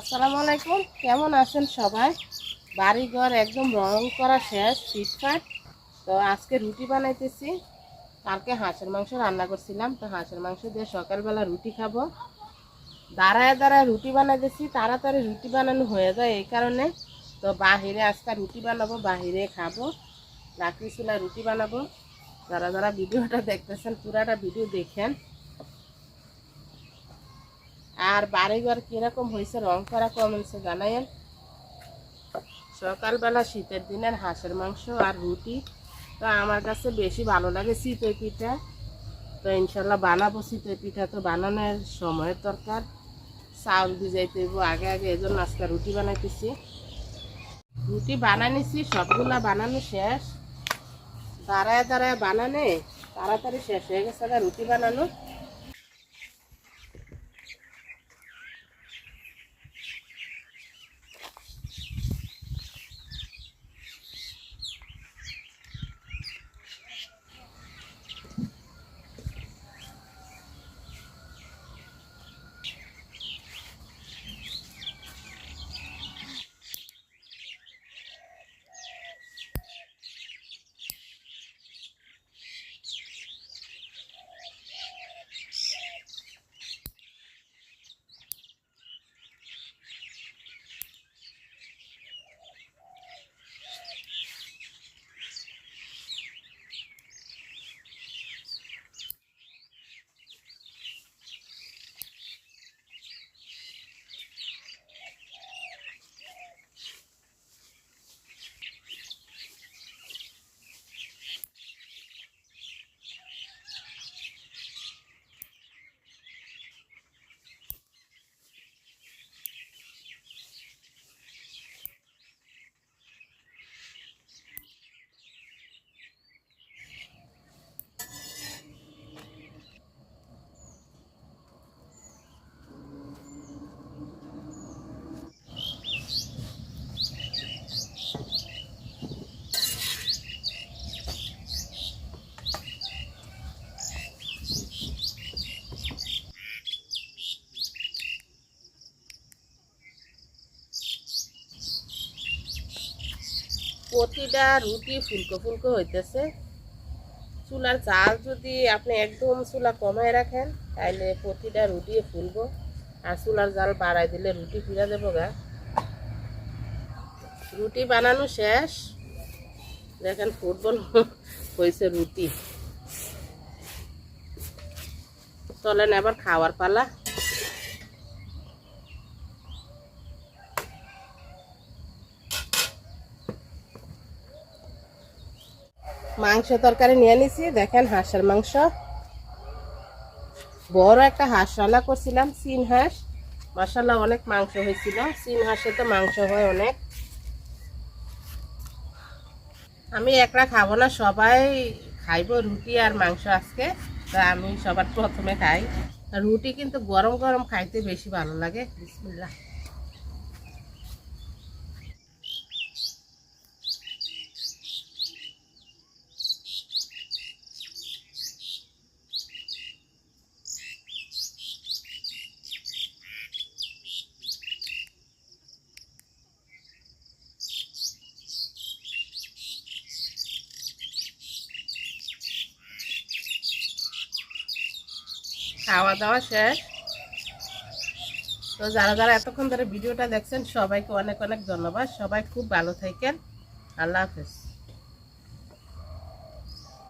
আসসালামু আলাইকুম। কেমন আছেন সবাই? বাড়ি ঘর একদম রং করা শেষ ফিটফাট তো আজকে রুটি বানাইতেছি। কালকে হাঁসের মাংস রান্না করছিলাম। তো হাঁসের মাংস দিয়ে সকালবেলা রুটি খাব। দাঁড়ায় দাঁড়ায় রুটি বানাইতেছি। তাড়াতাড়ি রুটি বানানো হয়ে যায় এই কারণে। তো বাহিরে আজকে রুটি বানাবো, বাহিরে খাব। লাকড়ি রুটি বানাবো। যারা যারা ভিডিওটা দেখতেছেন, পুরাটা ভিডিও দেখেন। আর বাড়িঘর কীরকম হয়েছে, রং করা কমেন্টসে জানাইন সকালবেলা শীতের দিনের হাঁসের মাংস আর রুটি। তো আমার কাছে বেশি ভালো লাগে চিতই পিঠা। তো ইনশাল্লাহ বানাবো চিতই পিঠা। তো বানানোর সময়ের দরকার। চাউল ভিজাইতে আগে আগে এই জন্য আজকে রুটি বানাইতেছি। রুটি বানানিছি, সবগুলা বানানো শেষ। দাঁড়ায় দাঁড়ায় বানানে, তাড়াতাড়ি শেষ হয়ে গেছে রুটি বানানো। প্রতিটা রুটি ফুলকো ফুলকো হইতেছে। চুলার চাল যদি আপনি একদম চুলা কমায় রাখেন তাহলে প্রতিটা রুটি ফুলবো। আর চুলার জাল বাড়াই দিলে রুটি ফিরা দেবো গা। রুটি বানানো শেষ। দেখেন ফুটবল হয়েছে রুটি। চলেন এবার খাওয়ার পালা। মাংস তরকারি নিয়ে নিছি। দেখেন হাঁসের মাংস। বড় একটা হাঁস রান্না করছিলাম চীন হাঁস। মশালা অনেক মাংস হয়েছিল। চীন হাঁসে তো মাংস হয় অনেক। আমি একলা খাব না, সবাই খাইবো রুটি আর মাংস আজকে। তা আমি সবার প্রথমে খাই। রুটি কিন্তু গরম গরম খাইতে বেশি ভালো লাগে। বিসমিল্লাহ। খাওয়া দাওয়া শেষ। তো যারা যারা এতক্ষণ ধরে ভিডিওটা দেখছেন, সবাইকে অনেক অনেক ধন্যবাদ। সবাই খুব ভালো থাকেন। আল্লাহ হাফেজ।